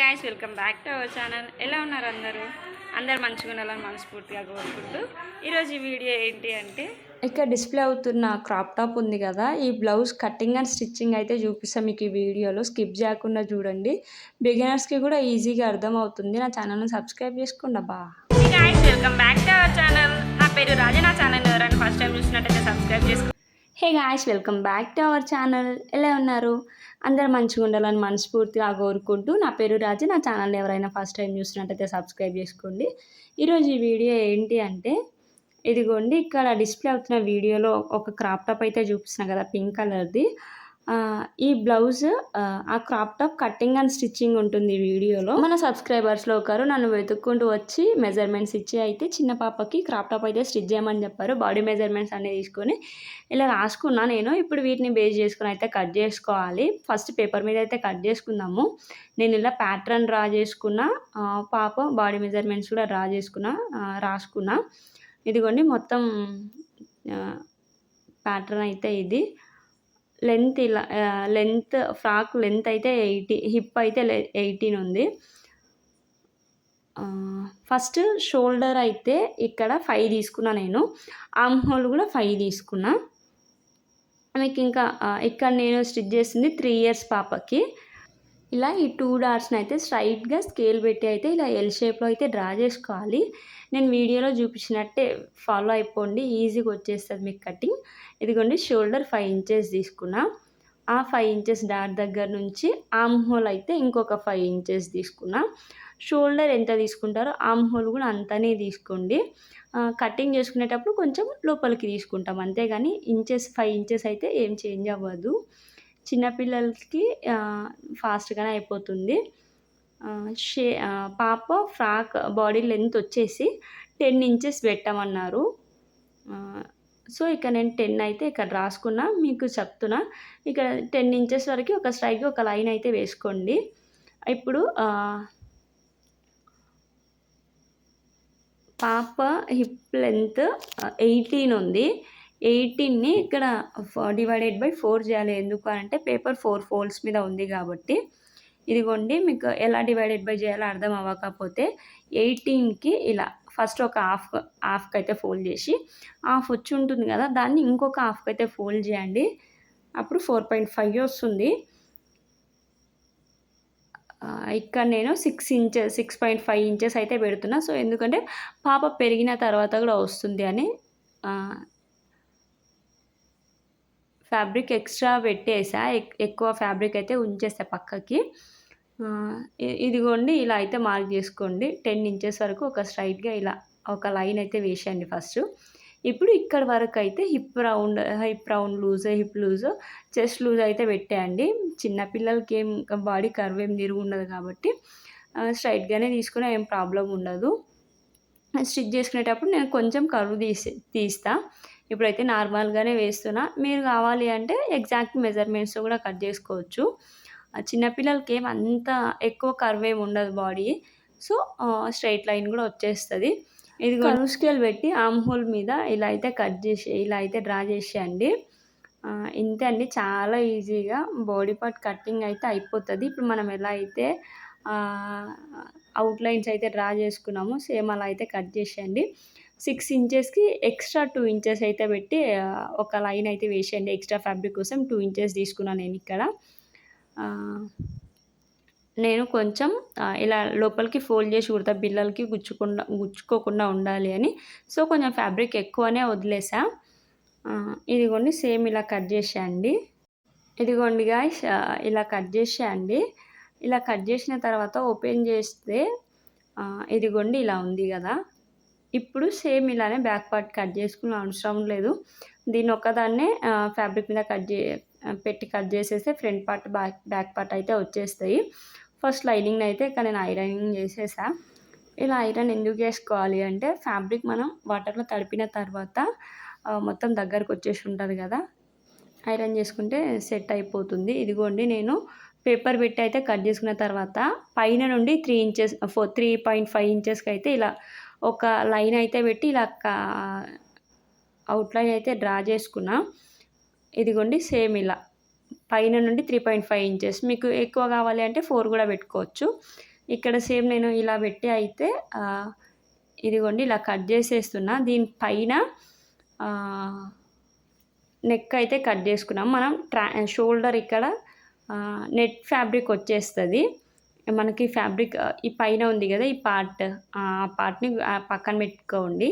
Guys welcome back to our channel ఎలా ఉన్నారు అందరూ? అందరు మంచిగా ఉండాలని మనస్ఫూర్తిగా కోరుకుంటూ ఈరోజు ఈ వీడియో ఏంటి అంటే ఇక్కడ డిస్ప్లే అవుతున్న క్రాప్ టాప్ ఉంది కదా ఈ బ్లౌజ్ కటింగ్ అండ్ స్టిచ్చింగ్ అయితే చూపిస్తాం మీకు ఈ వీడియోలో. స్కిప్ చేయకుండా చూడండి. బిగినర్స్కి కూడా ఈజీగా అర్థమవుతుంది. నా ఛానల్ని సబ్స్క్రైబ్ చేసుకోండి అబ్బా. Guys welcome back to our channel నా పేరు రాజా నా ఛానల్ ఎవరైనా ఫస్ట్ టైం చూసినట్టయితే సబ్స్క్రైబ్ చేసుకో hey guys welcome back to our channel. ఎలా ఉన్నారు? అందరూ మంచిగా ఉండాలని మనస్ఫూర్తిగా కోరుకుంటూ నా పేరు రాజు. నా ఛానల్ ఎవరైనా ఫస్ట్ టైం చూసినట్టయితే సబ్స్క్రైబ్ చేసుకోండి. ఈరోజు ఈ వీడియో ఏంటి అంటే ఇదిగోండి ఇక్కడ డిస్ప్లే అవుతున్న వీడియోలో ఒక క్రాప్ టాప్ అయితే చూపిస్తున్నా కదా పింక్ కలర్ది. ఈ బ్లౌజ్ ఆ, crop top cutting and stitching ఉంటుంది వీడియోలో. మన సబ్స్క్రైబర్స్లో ఒకరు నన్ను వెతుక్కుంటూ వచ్చి మెజర్మెంట్స్ ఇచ్చి అయితే చిన్న పాపకి క్రాప్ టాప్ అయితే స్టిచ్ చేయమని చెప్పారు బాడీ మెజర్మెంట్స్ అనేది తీసుకొని. ఇలా రాసుకున్నా నేను ఇప్పుడు వీటిని బేస్ చేసుకుని అయితే కట్ చేసుకోవాలి. ఫస్ట్ పేపర్ మీద అయితే కట్ చేసుకుందాము. నేను ఇలా ప్యాటర్న్ డ్రా చేసుకున్న పాప బాడీ మెజర్మెంట్స్ కూడా డ్రా చేసుకున్నా రాసుకున్నా. ఇదిగోండి మొత్తం ప్యాటర్న్ అయితే ఇది. లెంత్ ఇలా లెంత్ ఫ్రాక్ లెంత్ అయితే ఎయిటీ హిప్ అయితే ఎయిటీన్ ఉంది. ఫస్ట్ షోల్డర్ అయితే ఇక్కడ ఫైవ్ తీసుకున్నా నేను. ఆమ్ హోల్ కూడా ఫైవ్ తీసుకున్నా. మీకు ఇంకా ఇక్కడ నేను స్టిచ్ చేసింది త్రీ ఇయర్స్ పాపకి. ఇలా ఈ టూ డాట్స్ని అయితే స్ట్రైట్గా స్కేల్ పెట్టి అయితే ఇలా ఎల్ షేప్లో అయితే డ్రా చేసుకోవాలి. నేను వీడియోలో చూపించినట్టే ఫాలో అయిపోండి ఈజీగా వచ్చేస్తుంది మీకు కటింగ్. ఇదిగోండి షోల్డర్ ఫైవ్ ఇంచెస్ తీసుకున్నా. ఆ ఫైవ్ ఇంచెస్ డాట్ దగ్గర నుంచి ఆమ్ హోల్ అయితే ఇంకొక ఫైవ్ ఇంచెస్ తీసుకున్నా. షోల్డర్ ఎంత తీసుకుంటారో ఆమ్ హోల్ కూడా అంతనే తీసుకోండి. కటింగ్ చేసుకునేటప్పుడు కొంచెం లోపలికి తీసుకుంటాం అంతేగాని ఇంచెస్ ఫైవ్ ఇంచెస్ అయితే ఏం చేంజ్ అవ్వదు. చిన్నపిల్లలకి ఫాస్ట్గానే అయిపోతుంది. షే పాప ఫ్రాక్ బాడీ లెంత్ వచ్చేసి టెన్ ఇంచెస్ పెట్టమన్నారు. సో ఇక నేను టెన్ అయితే ఇక్కడ రాసుకున్నా మీకు చెప్తున్నా. ఇక్కడ టెన్ ఇంచెస్ వరకు ఒక స్ట్రైక్ ఒక లైన్ అయితే వేసుకోండి. ఇప్పుడు పాప హిప్ లెంత్ ఎయిటీన్ ఉంది. ఎయిటీన్ని ఇక్కడ డివైడెడ్ బై ఫోర్ చేయాలి. ఎందుకు అంటే పేపర్ ఫోర్ ఫోల్డ్స్ మీద ఉంది కాబట్టి. ఇదిగోండి మీకు ఎలా డివైడెడ్ బై చేయాలో అర్థం అవ్వకపోతే ఎయిటీన్కి ఇలా ఫస్ట్ ఒక హాఫ్ హాఫ్కి అయితే ఫోల్డ్ చేసి హాఫ్ వచ్చి ఉంటుంది కదా దాన్ని ఇంకొక హాఫ్కి అయితే ఫోల్డ్ చేయండి. అప్పుడు ఫోర్ పాయింట్ ఫైవ్ వస్తుంది. ఇక్కడ నేను six inches six point five inches అయితే పెడుతున్నా. సో ఎందుకంటే పాప పెరిగిన తర్వాత కూడా వస్తుంది అని ఫ్యాబ్రిక్ ఎక్స్ట్రా పెట్టేసా ఎక్- ఎక్కువ ఫ్యాబ్రిక్ అయితే ఉంచేస్తా పక్కకి. ఇదిగోండి ఇలా అయితే మార్క్ చేసుకోండి. టెన్ ఇంచెస్ వరకు ఒక స్ట్రైట్గా ఇలా ఒక లైన్ అయితే వేసేయండి ఫస్ట్. ఇప్పుడు ఇక్కడ వరకు అయితే hip round hip round loose hip loose chest loose అయితే పెట్టేయండి. చిన్నపిల్లలకి ఏం బాడీ కర్వ్ ఏం తిరుగు ఉండదు కాబట్టి స్ట్రైట్గానే తీసుకుని ఏం ప్రాబ్లం ఉండదు. స్టిచ్ చేసుకునేటప్పుడు నేను కొంచెం కర్వ్ తీసి తీస్తా. ఇప్పుడైతే నార్మల్గానే వేస్తున్నా. మీరు కావాలి అంటే ఎగ్జాక్ట్ మెజర్మెంట్స్ కూడా కట్ చేసుకోవచ్చు. చిన్నపిల్లలకి ఏం అంత ఎక్కువ కర్వ్ ఏమి ఉండదు బాడీ. సో స్ట్రైట్ లైన్ కూడా వచ్చేస్తుంది. ఇది కర్వ్ స్కేల్ పెట్టి ఆమ్ హోల్ మీద ఇలా అయితే కట్ చేసి ఇలా అయితే డ్రా చేసేయండి. ఇంతే అండి. చాలా ఈజీగా బాడీ పార్ట్ కటింగ్ అయితే అయిపోతుంది. ఇప్పుడు మనం ఎలా అయితే అవుట్లైన్స్ అయితే డ్రా చేసుకున్నామో సేమ్ అలా అయితే కట్ చేసేయండి. సిక్స్ ఇంచెస్కి ఎక్స్ట్రా టూ ఇంచెస్ అయితే పెట్టి ఒక లైన్ అయితే వేసేయండి ఎక్స్ట్రా ఫ్యాబ్రిక్ కోసం. టూ ఇంచెస్ తీసుకున్నాను నేను ఇక్కడ. నేను కొంచెం ఇలా లోపలికి ఫోల్డ్ చేసి కుడతా. బిల్లలకి గుచ్చుకుండా గుచ్చుకోకుండా ఉండాలి అని. సో కొంచెం ఫ్యాబ్రిక్ ఎక్కువనే వదిలేసా. ఇదిగోండి సేమ్ ఇలా కట్ చేసేయండి. ఇదిగోండి గాయస్ ఇలా కట్ చేసేయండి. ఇలా కట్ చేసిన తర్వాత ఓపెన్ చేస్తే ఇదిగోండి ఇలా ఉంది కదా. ఇప్పుడు సేమ్ ఇలానే బ్యాక్ పార్ట్ కట్ చేసుకుని అవసరం లేదు. దీన్ని ఒక్కదాన్నే ఫ్యాబ్రిక్ మీద కట్ చే పెట్టి కట్ చేసేస్తే front part back back part అయితే వచ్చేస్తాయి. ఫస్ట్ లైనింగ్ అయితే ఇక్కడ నేను ఐరనింగ్ చేసేసా. ఇలా ఐరన్ ఎందుకు చేసుకోవాలి అంటే ఫ్యాబ్రిక్ మనం వాటర్లో తడిపిన తర్వాత మొత్తం దగ్గరకు వచ్చేసి ఉంటుంది కదా ఐరన్ చేసుకుంటే సెట్ అయిపోతుంది. ఇదిగోండి నేను పేపర్ పెట్టి అయితే కట్ చేసుకున్న తర్వాత పైన నుండి three inches four three point five ఇంచెస్కి అయితే ఇలా ఒక లైన్ అయితే పెట్టి ఇలా అవుట్లైన్ అయితే డ్రా చేసుకున్నా. ఇదిగోండి సేమ్ ఇలా. పైన నుండి త్రీ పాయింట్ ఫైవ్ ఇంచెస్. మీకు ఎక్కువ కావాలి అంటే ఫోర్ కూడా పెట్టుకోవచ్చు. ఇక్కడ సేమ్ నేను ఇలా పెట్టి అయితే ఇదిగోండి ఇలా కట్ చేసేస్తున్నా. దీనిపైన నెక్ అయితే కట్ చేసుకున్నాం. మనం ట్రా షోల్డర్ ఇక్కడ నెట్ ఫ్యాబ్రిక్ వచ్చేస్తుంది. మనకి ఫ్యాబ్రిక్ ఈ పైన ఉంది కదా ఈ పార్ట్ ఆ పార్ట్ని పక్కన పెట్టుకోండి.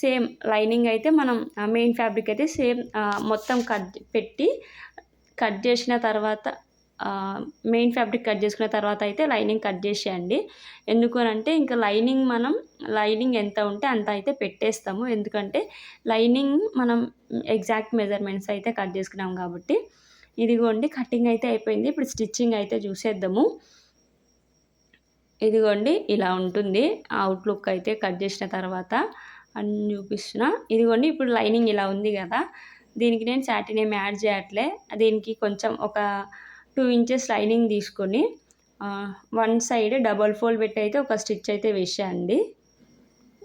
సేమ్ లైనింగ్ అయితే మనం మెయిన్ ఫ్యాబ్రిక్ అయితే సేమ్ మొత్తం కట్ పెట్టి కట్ చేసిన తర్వాత మెయిన్ ఫ్యాబ్రిక్ కట్ చేసుకున్న తర్వాత అయితే లైనింగ్ కట్ చేసేయండి. ఎందుకు అని అంటే ఇంకా లైనింగ్ మనం లైనింగ్ ఎంత ఉంటే అంత అయితే పెట్టేస్తాము. ఎందుకంటే లైనింగ్ మనం ఎగ్జాక్ట్ మెజర్మెంట్స్ అయితే కట్ చేసుకున్నాం కాబట్టి. ఇదిగోండి కటింగ్ అయితే అయిపోయింది. ఇప్పుడు స్టిచ్చింగ్ అయితే చూసేద్దాము. ఇదిగోండి ఇలా ఉంటుంది. అవుట్లుక్ అయితే కట్ చేసిన తర్వాత అని చూపిస్తున్న. ఇదిగోండి ఇప్పుడు లైనింగ్ ఇలా ఉంది కదా. దీనికి నేను సాటిన్ ఏమి యాడ్ చేయట్లే. దీనికి కొంచెం ఒక టూ ఇంచెస్ లైనింగ్ తీసుకొని వన్ సైడ్ డబల్ ఫోల్డ్ పెట్టి అయితే ఒక స్టిచ్ అయితే వేసేయండి.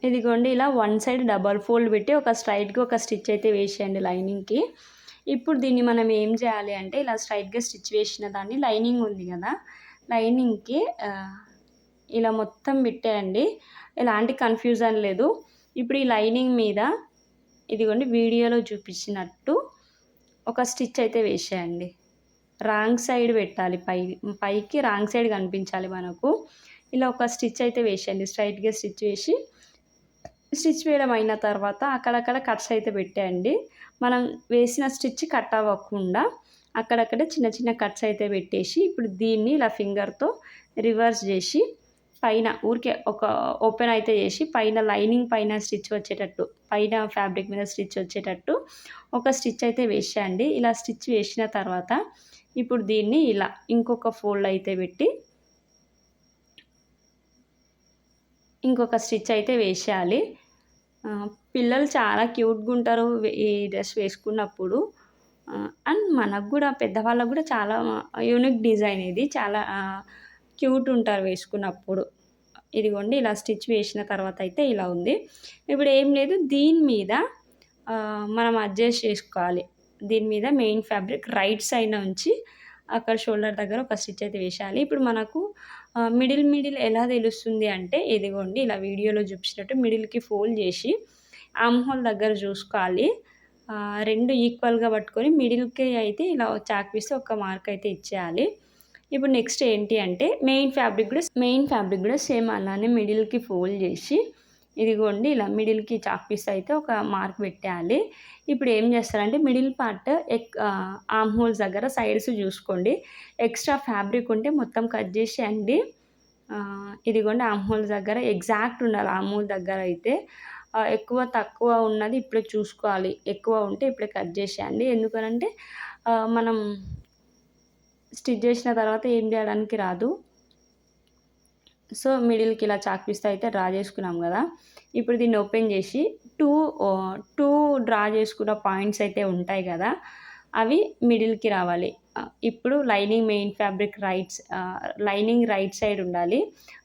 ఇదిగోండి ఇలా వన్ సైడ్ డబల్ ఫోల్డ్ పెట్టి ఒక స్ట్రైట్గా ఒక స్టిచ్ అయితే వేసేయండి లైనింగ్కి ఇప్పుడు దీన్ని మనం ఏం చేయాలి అంటే ఇలా స్ట్రైట్గా స్టిచ్ వేసిన దాన్ని లైనింగ్ ఉంది కదా. లైనింగ్కి ఇలా మొత్తం పెట్టేయండి. ఎలాంటి కన్ఫ్యూజన్ లేదు. ఇప్పుడు ఈ లైనింగ్ మీద ఇదిగోండి వీడియోలో చూపించినట్టు ఒక స్టిచ్ అయితే వేసేయండి. రాంగ్ సైడ్ పెట్టాలి. పై పైకి రాంగ్ సైడ్ కనిపించాలి మనకు. ఇలా ఒక స్టిచ్ అయితే వేసేయండి. స్ట్రైట్గా స్టిచ్ వేసి స్టిచ్ వేయడం అయిన తర్వాత అక్కడక్కడ కట్స్ అయితే పెట్టేయండి. మనం వేసిన స్టిచ్ కట్ అవ్వకుండా అక్కడక్కడ చిన్న చిన్న కట్స్ అయితే పెట్టేసి ఇప్పుడు దీన్ని ఇలా ఫింగర్తో రివర్స్ చేసి పైన ఊరికే ఒక ఓపెన్ అయితే చేసి పైన లైనింగ్ పైన స్టిచ్ వచ్చేటట్టు పైన ఫ్యాబ్రిక్ మీద స్టిచ్ వచ్చేటట్టు ఒక స్టిచ్ అయితే వేసేయండి. ఇలా స్టిచ్ వేసిన తర్వాత ఇప్పుడు దీన్ని ఇలా ఇంకొక ఫోల్డ్ అయితే పెట్టి ఇంకొక స్టిచ్ అయితే వేసేయాలి. పిల్లలు చాలా క్యూట్గా ఉంటారు ఈ డ్రెస్ వేసుకున్నప్పుడు. అండ్ మనకు కూడా పెద్దవాళ్ళకు కూడా చాలా యూనిక్ డిజైన్ ఇది. చాలా క్యూట్ ఉంటారు వేసుకున్నప్పుడు. ఇదిగోండి ఇలా స్టిచ్ వేసిన తర్వాత అయితే ఇలా ఉంది. ఇప్పుడు ఏం లేదు దీని మీద మనం అడ్జస్ట్ చేసుకోవాలి. దీని మీద మెయిన్ ఫ్యాబ్రిక్ రైట్ సైడ్ ఉంచి అక్కడ షోల్డర్ దగ్గర ఒక స్టిచ్ అయితే వేసేయాలి. ఇప్పుడు మనకు మిడిల్ మిడిల్ ఎలా తెలుస్తుంది అంటే ఇదిగోండి ఇలా వీడియోలో చూపించినట్టు మిడిల్కి ఫోల్డ్ చేసి ఆమ్ హోల్ దగ్గర చూసుకోవాలి. రెండు ఈక్వల్గా పట్టుకొని మిడిల్కి అయితే ఇలా చాక్ వేస్తే ఒక మార్క్ అయితే ఇచ్చేయాలి. ఇప్పుడు నెక్స్ట్ ఏంటి అంటే మెయిన్ ఫ్యాబ్రిక్ కూడా మెయిన్ ఫ్యాబ్రిక్ కూడా సేమ్ అలానే మిడిల్కి ఫోల్డ్ చేసి ఇదిగోండి ఇలా మిడిల్కి చాక్ పీస్ అయితే ఒక మార్క్ పెట్టేయాలి. ఇప్పుడు ఏం చేస్తారంటే మిడిల్ పార్ట్ ఎక్ ఆమ్ హోల్స్ దగ్గర సైడ్స్ చూసుకోండి. ఎక్స్ట్రా ఫ్యాబ్రిక్ ఉంటే మొత్తం కట్ చేసేయండి. ఇదిగోండి ఆమ్ హోల్స్ దగ్గర ఎగ్జాక్ట్ ఉండాలి ఆమ్ హోల్ దగ్గర అయితే. ఎక్కువ తక్కువ ఉన్నది ఇప్పుడే చూసుకోవాలి ఎక్కువ ఉంటే ఇప్పుడే కట్ చేసేయండి. ఎందుకనంటే మనం స్టిచ్ చేసిన తర్వాత ఏం చేయడానికి రాదు. సో మిడిల్కి ఇలా చాక్ పీస్తో అయితే డ్రా చేసుకున్నాం కదా. ఇప్పుడు దీన్ని ఓపెన్ చేసి టూ టూ డ్రా చేసుకున్న పాయింట్స్ అయితే ఉంటాయి కదా. అవి మిడిల్కి రావాలి. ఇప్పుడు lining main fabric rights lining right side ఉండాలి.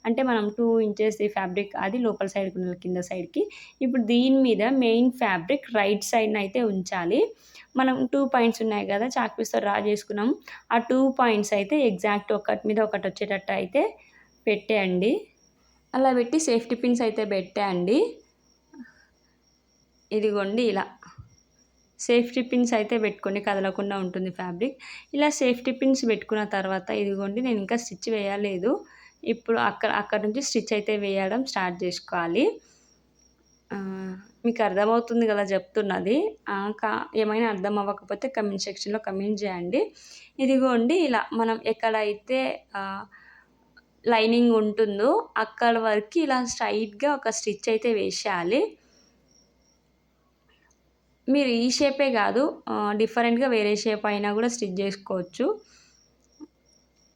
అంటే మనం టూ ఇంచెస్ ఫ్యాబ్రిక్ అది లోపల సైడ్కి ఉండాలి కింద సైడ్కి. ఇప్పుడు దీని మీద మెయిన్ ఫ్యాబ్రిక్ రైట్ సైడ్ని అయితే ఉంచాలి. మనం టూ పాయింట్స్ ఉన్నాయి కదా చాక్ పీస్తో డ్రా చేసుకున్నాం ఆ టూ పాయింట్స్ అయితే ఎగ్జాక్ట్ ఒకటి మీద ఒకటి వచ్చేటట్టు అయితే పెట్టేయండి. అలా పెట్టి సేఫ్టీ పిన్స్ అయితే పెట్టేయండి. ఇదిగోండి ఇలా. సేఫ్టీ పిన్స్ అయితే పెట్టుకొని కదలకుండా ఉంటుంది ఫ్యాబ్రిక్ ఇలా సేఫ్టీ పిన్స్ పెట్టుకున్న తర్వాత ఇదిగోండి నేను ఇంకా స్టిచ్ వేయలేదు. ఇప్పుడు అక్కడ అక్కడ నుంచి స్టిచ్ అయితే వేయడం స్టార్ట్ చేసుకోవాలి. మీకు అర్థమవుతుంది కదా చెప్తున్నది. కా ఏమైనా అర్థం అవ్వకపోతే కమెంట్ సెక్షన్లో కమెంట్ చేయండి. ఇదిగోండి ఇలా మనం ఎక్కడైతే లైనింగ్ ఉంటుందో అక్కడ వరకు ఇలా స్ట్రైట్గా ఒక స్టిచ్ అయితే వేసేయాలి. మీరు ఈ షేపే కాదు డిఫరెంట్గా వేరే షేప్ అయినా కూడా స్టిచ్ చేసుకోవచ్చు.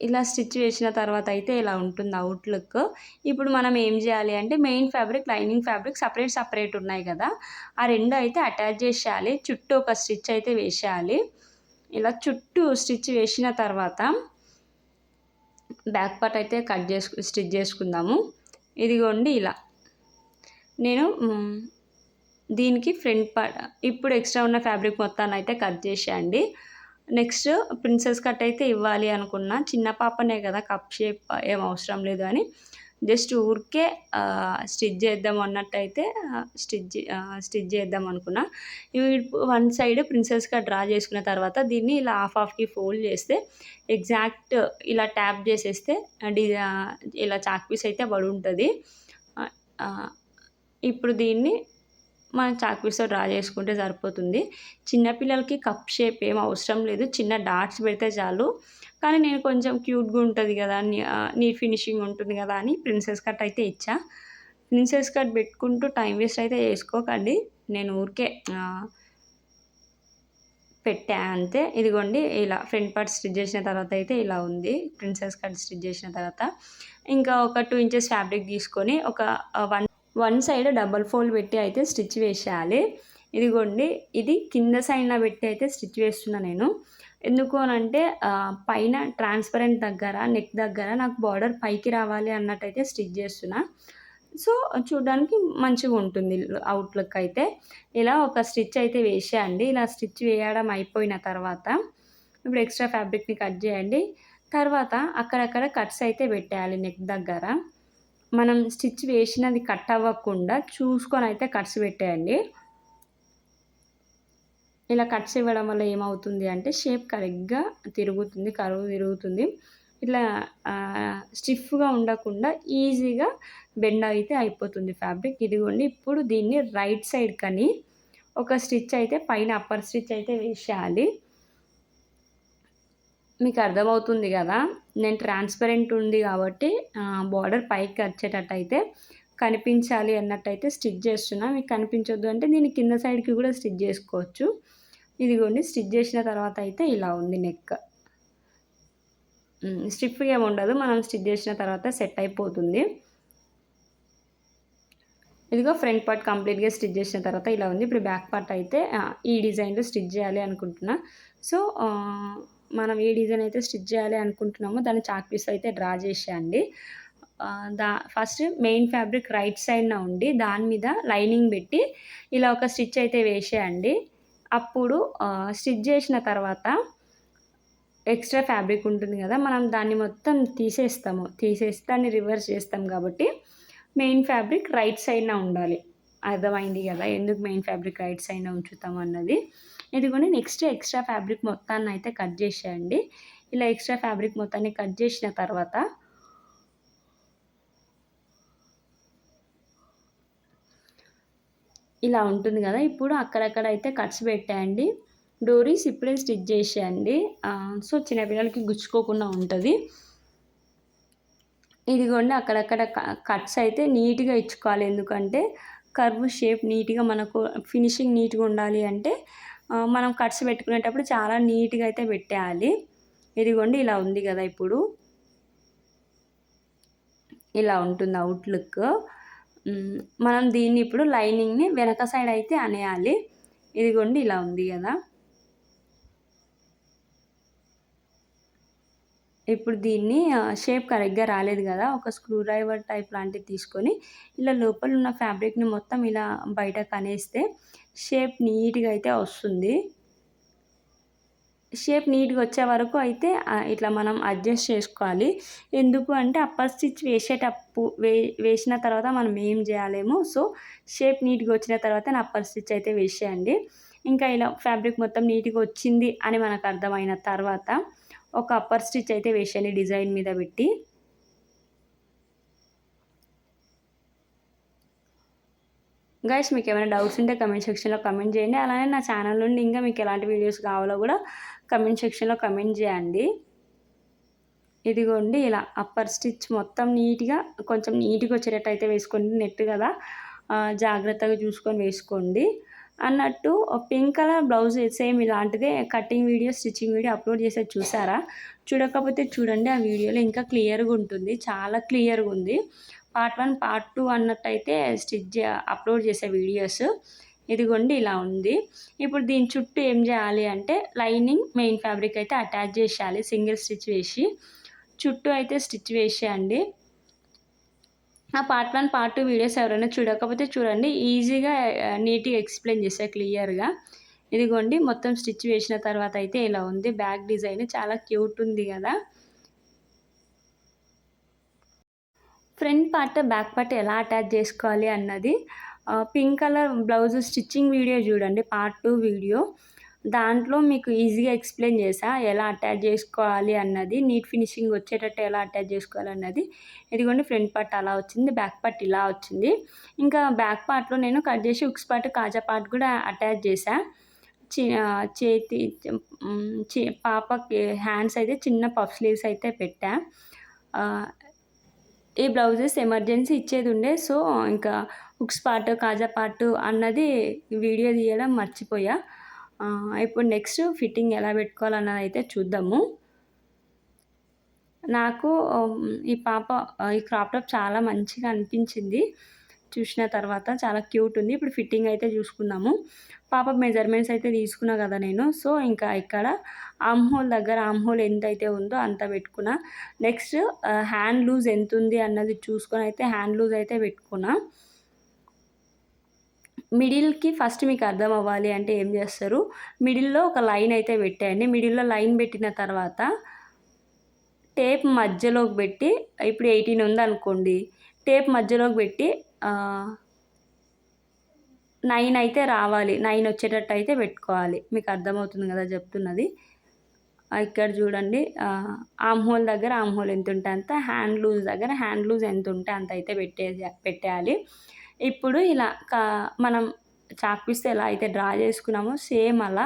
ఇలా స్టిచ్ వేసిన తర్వాత అయితే ఇలా ఉంటుంది అవుట్లుక్. ఇప్పుడు మనం ఏం చేయాలి అంటే main fabric lining fabric separate separate ఉన్నాయి కదా. ఆ రెండు అయితే అటాచ్ చేసేయాలి. చుట్టూ ఒక స్టిచ్ అయితే వేసేయాలి. ఇలా చుట్టూ స్టిచ్ వేసిన తర్వాత బ్యాక్ పార్ట్ అయితే కట్ చేసుకు స్టిచ్ చేసుకుందాము. ఇదిగోండి ఇలా. నేను దీనికి ఫ్రంట్ పార్ట్ ఇప్పుడు ఎక్స్ట్రా ఉన్న ఫ్యాబ్రిక్ మొత్తాన్ని అయితే కట్ చేసేయండి. నెక్స్ట్ ప్రిన్సెస్ కట్ అయితే ఇవ్వాలి అనుకున్నా. చిన్న పాపనే కదా కప్ షేప్ ఏం అవసరం లేదు అని. జస్ట్ ఊరికే స్టిచ్ చేద్దాం అన్నట్టయితే స్టిచ్ స్టిచ్ చేద్దాం అనుకున్నా. ఇవి వన్ సైడ్ ప్రిన్సెస్గా డ్రా చేసుకున్న తర్వాత దీన్ని ఇలా హాఫ్ హాఫ్కి ఫోల్డ్ చేస్తే ఎగ్జాక్ట్ ఇలా ట్యాప్ చేసేస్తే ఇలా చాక్ పీస్ అయితే పడి ఉంటుంది. ఇప్పుడు దీన్ని మనం చాక్పీస్తో డ్రా చేసుకుంటే సరిపోతుంది. చిన్నపిల్లలకి కప్ షేప్ ఏం అవసరం లేదు. చిన్న డాట్స్ పెడితే చాలు. కానీ నేను కొంచెం క్యూట్గా ఉంటుంది కదా నీ ఫినిషింగ్ ఉంటుంది కదా అని ప్రిన్సెస్ కట్ అయితే ఇచ్చా. ప్రిన్సెస్ కట్ పెట్టుకుంటూ టైం వేస్ట్ అయితే చేసుకోకండి. నేను ఊరికే పెట్టా అంతే. ఇదిగోండి ఇలా ఫ్రంట్ పార్ట్ స్టిచ్ చేసిన తర్వాత అయితే ఇలా ఉంది. ప్రిన్సెస్ కట్ స్టిచ్ చేసిన తర్వాత. ఇంకా ఒక టూ ఇంచెస్ ఫ్యాబ్రిక్ తీసుకొని ఒక one one side double fold పెట్టి అయితే స్టిచ్ వేసేయాలి. ఇదిగోండి ఇది కింద సైడ్న పెట్టి అయితే స్టిచ్ వేస్తున్నా నేను. ఎందుకు అంటే పైన ట్రాన్స్పరెంట్ దగ్గర నెక్ దగ్గర నాకు బార్డర్ పైకి రావాలి అన్నట్టయితే స్టిచ్ చేస్తున్నా. సో చూడడానికి మంచిగా ఉంటుంది అవుట్లుక్ అయితే. ఇలా ఒక స్టిచ్ అయితే వేసేయండి. ఇలా స్టిచ్ వేయడం అయిపోయిన తర్వాత ఇప్పుడు ఎక్స్ట్రా ఫ్యాబ్రిక్ని కట్ చేయండి. తర్వాత అక్కడక్కడ కట్స్ అయితే పెట్టేయాలి నెక్ దగ్గర. మనం స్టిచ్ వేసినది కట్ అవ్వకుండా చూసుకొని అయితే కట్స్ పెట్టేయండి. ఇలా కట్స్ ఇవ్వడం వల్ల ఏమవుతుంది అంటే షేప్ కరెక్ట్గా తిరుగుతుంది కరువు తిరుగుతుంది. ఇట్లా స్టిఫ్గా ఉండకుండా ఈజీగా బెండ్ అయితే అయిపోతుంది ఫ్యాబ్రిక్. ఇదిగోండి ఇప్పుడు దీన్ని రైట్ సైడ్ కానీ ఒక స్టిచ్ అయితే పైన అప్పర్ స్టిచ్ అయితే వేసేయాలి. మీకు అర్థమవుతుంది కదా? నేను ట్రాన్స్పరెంట్ ఉంది కాబట్టి బార్డర్ పైకి వచ్చేటట్టయితే కనిపించాలి అన్నట్టయితే స్టిచ్ చేస్తున్నా. మీకు కనిపించొద్దు అంటే దీని కింద సైడ్కి కూడా స్టిచ్ చేసుకోవచ్చు. ఇదిగోండి స్టిచ్ చేసిన తర్వాత అయితే ఇలా ఉంది నెక్ స్టిఫ్గా ఏమి ఉండదు. మనం స్టిచ్ చేసిన తర్వాత సెట్ అయిపోతుంది. ఇదిగో ఫ్రంట్ పార్ట్ కంప్లీట్గా స్టిచ్ చేసిన తర్వాత ఇలా ఉంది. ఇప్పుడు బ్యాక్ పార్ట్ అయితే ఈ డిజైన్లో స్టిచ్ చేయాలి అనుకుంటున్నా. సో మనం ఏ డిజైన్ అయితే స్టిచ్ చేయాలి అనుకుంటున్నామో దాన్ని చాక్ పీస్ అయితే డ్రా చేసేయండి. దా ఫస్ట్ మెయిన్ ఫ్యాబ్రిక్ రైట్ సైడ్న ఉండి దాని మీద లైనింగ్ పెట్టి ఇలా ఒక స్టిచ్ అయితే వేసేయండి. అప్పుడు స్టిచ్ చేసిన తర్వాత ఎక్స్ట్రా ఫ్యాబ్రిక్ ఉంటుంది కదా మనం దాన్ని మొత్తం తీసేస్తాము. తీసేసి దాన్ని రివర్స్ చేస్తాం కాబట్టి మెయిన్ ఫ్యాబ్రిక్ రైట్ సైడ్న ఉండాలి. అర్థమైంది కదా? ఎందుకు మెయిన్ ఫ్యాబ్రిక్ రైట్ సైడ్న ఉంచుతాం అన్నది. ఇదిగోని నెక్స్ట్ ఎక్స్ట్రా ఫ్యాబ్రిక్ మొత్తాన్ని అయితే కట్ చేసేయండి. ఇలా ఎక్స్ట్రా ఫ్యాబ్రిక్ మొత్తాన్ని కట్ చేసిన తర్వాత ఇలా ఉంటుంది కదా ఇప్పుడు అక్కడక్కడ అయితే కట్స్ పెట్టేయండి. డోరీస్ ఇప్పుడే స్టిచ్ చేసేయండి. సో చిన్నపిల్లలకి గుచ్చుకోకుండా ఉంటుంది. ఇదిగోండి అక్కడక్కడ కట్స్ అయితే నీట్గా ఇచ్చుకోవాలి. ఎందుకంటే కర్వ్ షేప్ నీట్గా మనకు ఫినిషింగ్ నీట్గా ఉండాలి అంటే మనం కట్స్ పెట్టుకునేటప్పుడు చాలా నీట్గా అయితే పెట్టేయాలి. ఇదిగోండి ఇలా ఉంది కదా ఇప్పుడు. ఇలా ఉంటుంది అవుట్లుక్ మనం దీన్ని ఇప్పుడు లైనింగ్ని వెనక సైడ్ అయితే అనేయాలి. ఇదిగోండి ఇలా ఉంది కదా. ఇప్పుడు దీన్ని షేప్ కరెక్ట్గా రాలేదు కదా ఒక స్క్రూ డ్రైవర్ టైప్ లాంటిది తీసుకొని ఇలా లోపల ఉన్న ఫ్యాబ్రిక్ని మొత్తం ఇలా బయటకు అనేస్తే షేప్ నీట్గా అయితే వస్తుంది. షేప్ నీట్గా వచ్చే వరకు అయితే ఇట్లా మనం అడ్జస్ట్ చేసుకోవాలి. ఎందుకు అంటే అప్పర్ స్టిచ్ వేసేటప్పుడు వే వేసిన తర్వాత మనం ఏం చేయాలేమో సో షేప్ నీట్గా వచ్చిన తర్వాత అప్పర్ స్టిచ్ అయితే వేసేయండి. ఇంకా ఇలా ఫ్యాబ్రిక్ మొత్తం నీట్గా వచ్చింది అని మనకు అర్థమైన తర్వాత ఒక అప్పర్ స్టిచ్ అయితే వేసేయండి డిజైన్ మీద పెట్టి. గైస్ మీకు ఏమైనా డౌట్స్ ఉంటే కమెంట్ సెక్షన్లో కమెంట్ చేయండి. అలానే నా ఛానల్ నుండి ఇంకా మీకు ఎలాంటి వీడియోస్ కావాలో కూడా కమెంట్ సెక్షన్లో కమెంట్ చేయండి. ఇదిగోండి ఇలా అప్పర్ స్టిచ్ మొత్తం నీట్గా కొంచెం నీట్గా వచ్చేటట్టు అయితే వేసుకోండి. నెట్ కదా. జాగ్రత్తగా చూసుకొని వేసుకోండి. అన్నట్టు పింక్ కలర్ బ్లౌజ్ సేమ్ ఇలాంటిదే cutting video stitching video upload చేసేది చూసారా? చూడకపోతే చూడండి ఆ వీడియోలో ఇంకా క్లియర్గా ఉంటుంది చాలా క్లియర్గా ఉంది. పార్ట్ వన్ పార్ట్ టూ అన్నట్టయితే స్టిచ్ అప్లోడ్ చేసే వీడియోస్ ఇదిగోండి ఇలా ఉంది. ఇప్పుడు దీని చుట్టూ ఏం చేయాలి అంటే లైనింగ్ మెయిన్ ఫ్యాబ్రిక్ అయితే అటాచ్ చేసేయాలి సింగిల్ స్టిచ్ వేసి. చుట్టూ అయితే స్టిచ్ వేసేయండి. ఆ part one part two videos ఎవరైనా చూడకపోతే చూడండి. ఈజీగా నీట్గా ఎక్స్ప్లెయిన్ చేస్తే క్లియర్గా ఇదిగోండి మొత్తం స్టిచ్ వేసిన తర్వాత అయితే ఇలా ఉంది. బ్యాక్ డిజైన్ చాలా క్యూట్ ఉంది కదా. ఫ్రంట్ పార్ట్ బ్యాక్ పార్ట్ ఎలా అటాచ్ చేసుకోవాలి అన్నది pink colour blouse stitching video చూడండి పార్ట్ టూ వీడియో దాంట్లో మీకు ఈజీగా ఎక్స్ప్లెయిన్ చేసా. ఎలా అటాచ్ చేసుకోవాలి అన్నది నీట్ ఫినిషింగ్ వచ్చేటట్టు ఎలా అటాచ్ చేసుకోవాలి అన్నది. ఇదిగోండి ఫ్రంట్ పార్ట్ అలా వచ్చింది బ్యాక్ పార్ట్ ఇలా వచ్చింది. ఇంకా బ్యాక్ పార్ట్లో నేను కట్ చేసి ఉక్స్ పార్ట్ కాజా పార్ట్ కూడా అటాచ్ చేసా. చి చేతి మ్, పాపకి హ్యాండ్స్ అయితే చిన్న పఫ్ స్లీవ్స్ అయితే పెట్టా. ఈ బ్లౌజెస్ ఎమర్జెన్సీ ఇచ్చేది ఉండే సో ఇంకా ఉక్స్ పార్ట్ కాజా పార్ట్ అన్నది వీడియో తీయడం మర్చిపోయా. ఇప్పుడు నెక్స్ట్ ఫిట్టింగ్ ఎలా పెట్టుకోవాలన్నది అయితే చూద్దాము. నాకు ఈ పాప ఈ క్రాప్ టాప్ చాలా మంచిగా అనిపించింది. చూసిన తర్వాత చాలా క్యూట్ ఉంది. ఇప్పుడు ఫిట్టింగ్ అయితే చూసుకుందాము. పాప మెజర్మెంట్స్ అయితే తీసుకున్నా కదా నేను. సో ఇంకా ఇక్కడ ఆమ్ హోల్ దగ్గర ఆమ్ హోల్ ఎంత అయితే ఉందో అంత పెట్టుకున్నా. నెక్స్ట్ హ్యాండ్ లూజ్ ఎంత ఉంది అన్నది చూసుకొని అయితే హ్యాండ్ లూజ్ అయితే పెట్టుకున్నా. మిడిల్కి ఫస్ట్ మీకు అర్థం అవ్వాలి అంటే ఏం చేస్తారు? మిడిల్లో ఒక లైన్ అయితే పెట్టేయండి. మిడిల్లో లైన్ పెట్టిన తర్వాత టేప్ మధ్యలోకి పెట్టి ఇప్పుడు ఎయిటీన్ ఉంది అనుకోండి. టేప్ మధ్యలోకి పెట్టి నైన్ అయితే రావాలి. నైన్ వచ్చేటట్టు అయితే పెట్టుకోవాలి. మీకు అర్థమవుతుంది కదా చెప్తున్నది? ఇక్కడ చూడండి. ఆమ్ హోల్ దగ్గర ఆమ్ హోల్ ఎంత ఉంటే అంత హ్యాండ్ లూజ్ దగ్గర హ్యాండ్ లూజ్ ఎంత ఉంటే అంత అయితే పెట్టే పెట్టేయాలి. ఇప్పుడు ఇలా కా మనం చాక్ పీస్తో ఎలా అయితే డ్రా చేసుకున్నామో సేమ్ అలా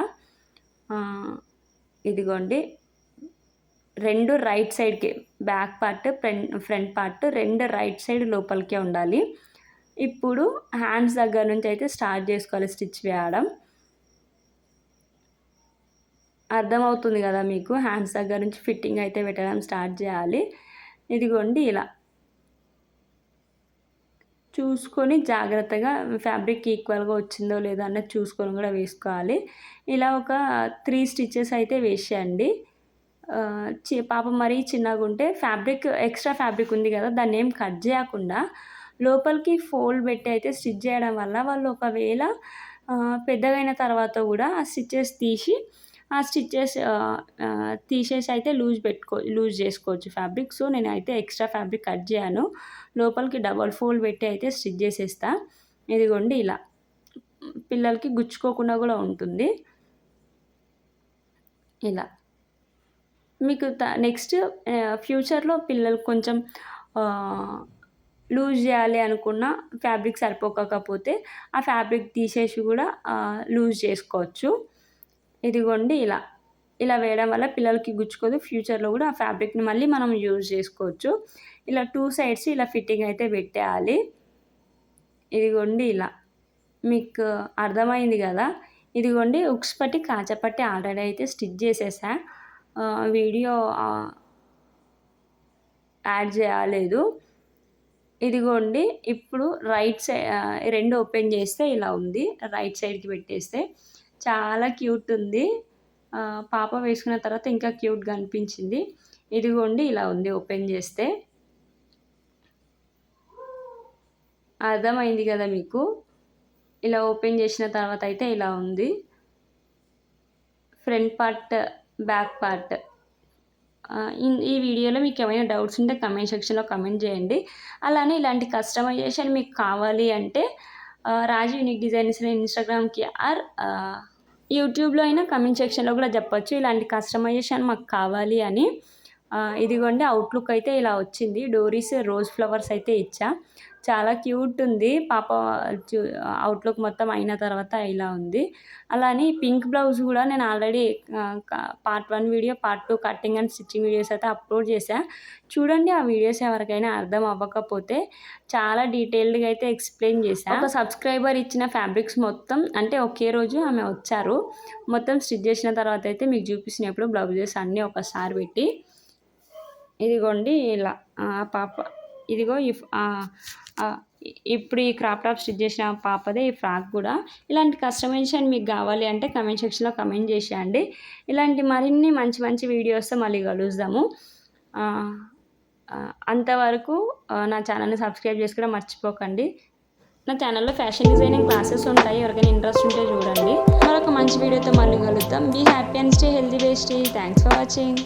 ఇదిగోండి. రెండు రైట్ సైడ్కి back part front front part రెండు రైట్ సైడ్ లోపలికే ఉండాలి. ఇప్పుడు హ్యాండ్స్ దగ్గర నుంచి అయితే స్టార్ట్ చేసుకోవాలి స్టిచ్ వేయడం. అర్థమవుతుంది కదా మీకు? హ్యాండ్స్ దగ్గర నుంచి ఫిట్టింగ్ అయితే పెట్టడం స్టార్ట్ చేయాలి. ఇదిగోండి ఇలా. చూసుకొని జాగ్రత్తగా ఫ్యాబ్రిక్ ఈక్వల్గా వచ్చిందో లేదో అన్నది చూసుకొని కూడా వేసుకోవాలి. ఇలా ఒక త్రీ స్టిచ్చెస్ అయితే వేసేయండి. చి పాప మరీ చిన్నగా ఉంటే ఫ్యాబ్రిక్ ఎక్స్ట్రా ఫ్యాబ్రిక్ ఉంది కదా దాన్ని ఏం కట్ చేయకుండా లోపలికి ఫోల్డ్ పెట్టి అయితే స్టిచ్ చేయడం వల్ల వాళ్ళు ఒకవేళ పెద్దగైన తర్వాత కూడా ఆ స్టిచ్చెస్ తీసి ఆ స్టిచ్చెస్ తీసేసి అయితే లూజ్ పెట్టుకో లూజ్ చేసుకోవచ్చు ఫ్యాబ్రిక్. సో నేను అయితే ఎక్స్ట్రా ఫ్యాబ్రిక్ కట్ చేయను. లోపలికి డబల్ ఫోల్డ్ పెట్టి అయితే స్టిచ్ చేసేస్తా. ఇదిగోండి ఇలా. పిల్లలకి గుచ్చుకోకుండా కూడా ఉంటుంది. ఇలా. మీకు నెక్స్ట్ ఫ్యూచర్లో పిల్లలు కొంచెం లూజ్ చేయాలి అనుకున్న ఫ్యాబ్రిక్ సరిపోకపోతే ఆ ఫ్యాబ్రిక్ తీసేసి కూడా లూజ్ చేసుకోవచ్చు. ఇదిగోండి ఇలా. ఇలా వేయడం వల్ల పిల్లలకి గుచ్చుకోదు. ఫ్యూచర్లో కూడా ఆ ఫ్యాబ్రిక్ని మళ్ళీ మనం యూజ్ చేసుకోవచ్చు. ఇలా టూ సైడ్స్ ఇలా ఫిట్టింగ్ అయితే పెట్టేయాలి. ఇదిగోండి ఇలా. మీకు అర్థమైంది కదా? ఇదిగోండి ఉక్స్ పట్టి కాచపట్టి ఆల్రెడీ అయితే స్టిచ్ చేసేసా. వీడియో యాడ్ చేయలేదు. ఇదిగోండి ఇప్పుడు రైట్ సైడ్ రెండు ఓపెన్ చేస్తే ఇలా ఉంది. రైట్ సైడ్కి పెట్టేస్తే చాలా క్యూట్ ఉంది. పాప వేసుకున్న తర్వాత ఇంకా క్యూట్గా అనిపించింది. ఇదిగోండి ఇలా ఉంది ఓపెన్ చేస్తే. అర్థమైంది కదా మీకు? ఇలా ఓపెన్ చేసిన తర్వాత అయితే ఇలా ఉంది. Front part back part. ఈ వీడియోలో మీకు ఏమైనా డౌట్స్ ఉంటే కమెంట్ సెక్షన్లో కమెంట్ చేయండి. అలానే ఇలాంటి కస్టమైజేషన్ మీకు కావాలి అంటే రాజు యూనిక్ డిజైన్స్ ఇన్స్టాగ్రామ్కి ఆర్ యూట్యూబ్లో అయినా కమెంట్ సెక్షన్లో కూడా చెప్పొచ్చు. ఇలాంటి కస్టమైజేషన్ మాకు కావాలి అని. ఇదిగోండి అవుట్లుక్ అయితే ఇలా వచ్చింది. డోరీస్ రోజ్ ఫ్లవర్స్ అయితే ఇచ్చా. చాలా క్యూట్ ఉంది. పాప అవుట్లుక్ మొత్తం అయిన తర్వాత ఇలా ఉంది. అలానే పింక్ బ్లౌజ్ కూడా నేను already part one video part two cutting and stitching videos అయితే అప్లోడ్ చేశా. చూడండి ఆ వీడియోస్ ఎవరికైనా అర్థం అవ్వకపోతే చాలా డీటెయిల్డ్గా అయితే ఎక్స్ప్లెయిన్ చేశా. ఒక సబ్స్క్రైబర్ ఇచ్చిన ఫ్యాబ్రిక్స్ మొత్తం అంటే ఒకే రోజు ఆమె వచ్చారు. మొత్తం స్టిచ్ చేసిన తర్వాత అయితే మీకు చూపించినప్పుడు బ్లౌజెస్ అన్నీ ఒకసారి పెట్టి ఇదిగోండి ఇలా పాప ఇదిగో ఇప్పుడు ఈ క్రాప్ టాప్ స్టిచ్ చేసిన పాపదే ఈ ఫ్రాక్ కూడా. ఇలాంటి కస్టమైజేషన్ మీకు కావాలి అంటే కమెంట్ సెక్షన్లో కమెంట్ చేసేయండి. ఇలాంటి మరిన్ని మంచి మంచి వీడియోస్తో మళ్ళీ కలుద్దాము. అంతవరకు నా ఛానల్ని సబ్స్క్రైబ్ చేసుకోవడం మర్చిపోకండి. నా ఛానల్లో ఫ్యాషన్ డిజైనింగ్ క్లాసెస్ ఉంటాయి. ఎవరికైనా ఇంట్రెస్ట్ ఉంటే చూడండి. మరొక మంచి వీడియోతో మళ్ళీ కలుద్దాం. Be happy and stay healthy bye stay thanks for watching